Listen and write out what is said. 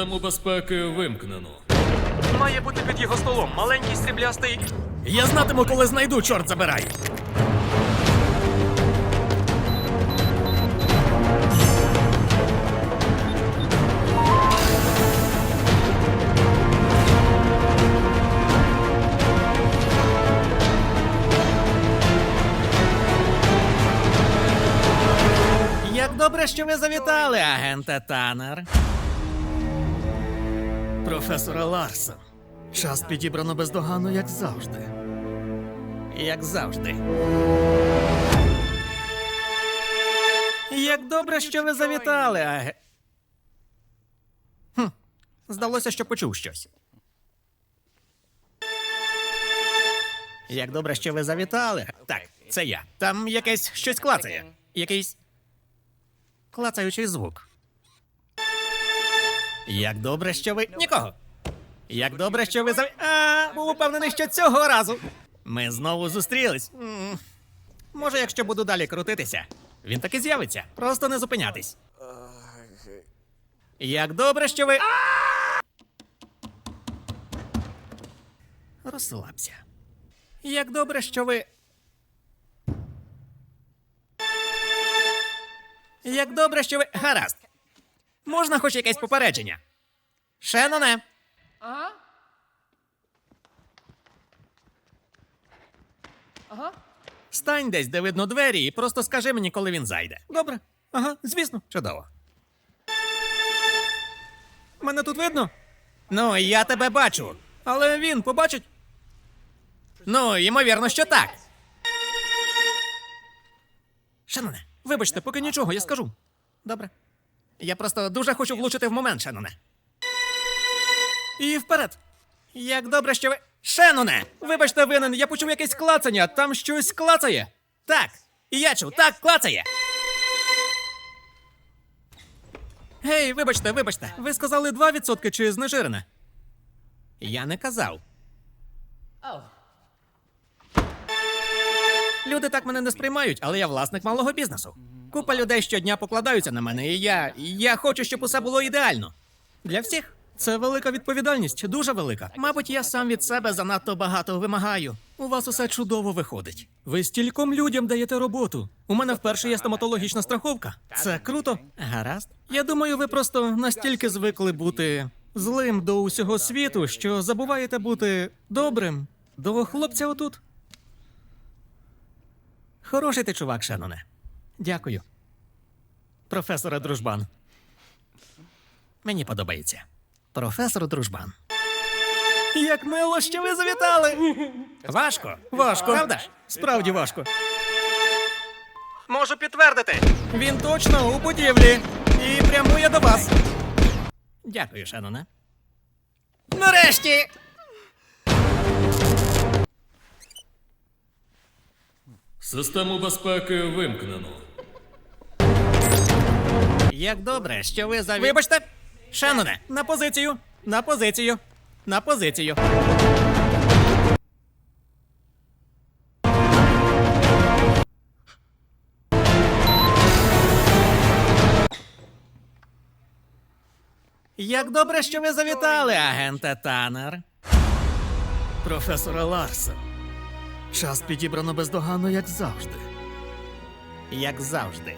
Систему безпеки вимкнено. Має бути під його столом маленький сріблястий. Я знатиму, коли знайду, чорт забирай. Як добре, що ви завітали, агенте Танер. Професора Ларсон. Час підібрано бездоганно, як завжди. Як завжди. Як добре, що ви завітали, аге. Хм. Здалося, що почув щось. Як добре, що ви завітали. Так, це я. Там якесь щось клацає. Якийсь клацаючий звук. Як добре, що ви. Нікого. Як добре, що ви заві... А, був упевнений, що цього разу. Ми знову зустрілись. М. Може, якщо буду далі крутитися, він таки з'явиться. Просто не зупинятись. Як добре, що ви. Розслабся. Як добре, що ви. Як добре, що ви. Гаразд. Можна хоч якесь попередження? Шеноне. Стань десь, де видно двері, і просто скажи мені, коли він зайде. Добре. Ага, звісно. Чудово. Мене тут видно? Ну, я тебе бачу. Але він побачить. Ну, ймовірно, що так. Шаноне, вибачте, поки нічого, я скажу. Добре. Я просто дуже хочу влучити в момент, Шеноне. І вперед. Як добре, що ви. Шеноне! Вибачте, винен, я почув якесь клацання, там щось клацає. Так, і я чув, так, клацає. Гей, вибачте, вибачте. Ви сказали 2% чи знежирене? Я не казав. Люди так мене не сприймають, але я власник малого бізнесу. Купа людей щодня покладаються на мене, і я. я хочу, щоб усе було ідеально. Для всіх. Це велика відповідальність, дуже велика. Мабуть, я сам від себе занадто багато вимагаю. У вас усе чудово виходить. Ви стільком людям даєте роботу. У мене вперше є стоматологічна страховка. Це круто. Гаразд. Я думаю, ви просто настільки звикли бути злим до усього світу, що забуваєте бути добрим до хлопця отут. Хороший ти чувак, Шеноне. Дякую. Професоре Дружбан. Мені подобається. Професор Дружбан. Як мило, що ви завітали. Важко. Важко. Правда ж? Справді важко. Можу підтвердити. Він точно у будівлі і прямує до вас. Дякую, Шеноне. Нарешті. Систему безпеки вимкнено. Як добре, що ви заві... Вибачте! Шеноне, на позицію! На позицію! На позицію! Як добре, що ви завітали, агенте Танер. Професоре Ларсен. Час підібрано бездоганно, як завжди. Як завжди.